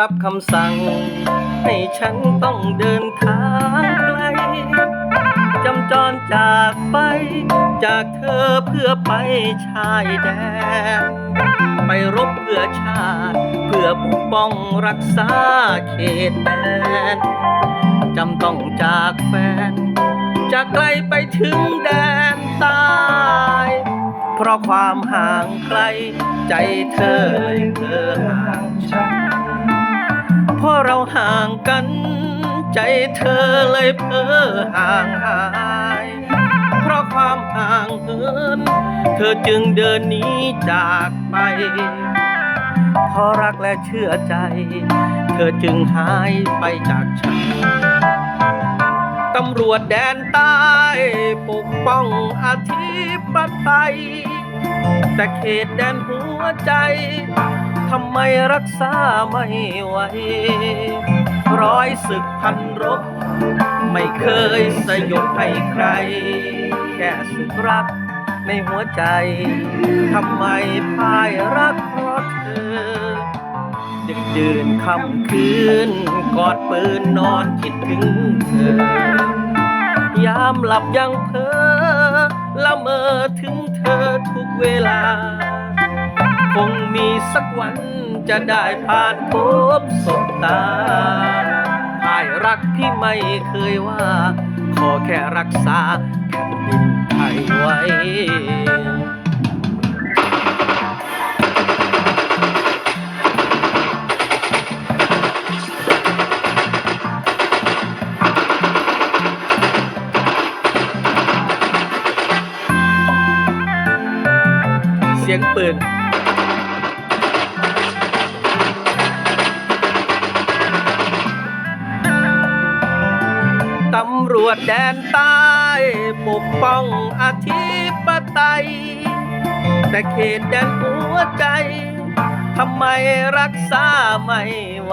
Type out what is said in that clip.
รับคำสั่ง ให้ฉันต้องเดินทางไกลจำจรจากไป จากเธอเพื่อไปชายแดน ไปรบเพื่อชาติ เพื่อปกป้องรักษาเขตแดนจำต้องจากแฟน จากไกลไปถึงแดนใตายเพราะความห่างไกลใจเธอเลยเธอ ห่างกัน ใจเธอเลยเพ้อห่างหาย เพราะความห่างเหินเธอจึงเดินหนีจากไปเพราะรักและเชื่อใจ เธอจึงหายไปจากฉัน ตำรวจแดนใต้ปกป้องอธิปไตยแต่เขตแดนหัวใจ ทำไมรักษาไม่ไหวร้อยศึกพันรบ ไม่เคยสยบให้ใคร แค่ศึกรักในหัวใจทำไมพ่ายรักเพราะเธอดึกดื่นค่ำคืน กอดปืนนอนคิดถึงเธอยามหลับยังเพ้อละเมอถึงเธอทุกเวลา สักวันจะได้ผ่านพบสบตาภายรักที่ไม่เคยว่า ขอแค่รักษาแผ่นดินไทยไว้เสียงปืนำรวจแดนใต้ปกป้องอธิปไตย แต่เขตแดนหัวใจ ทำไมรักษาไม่ไหว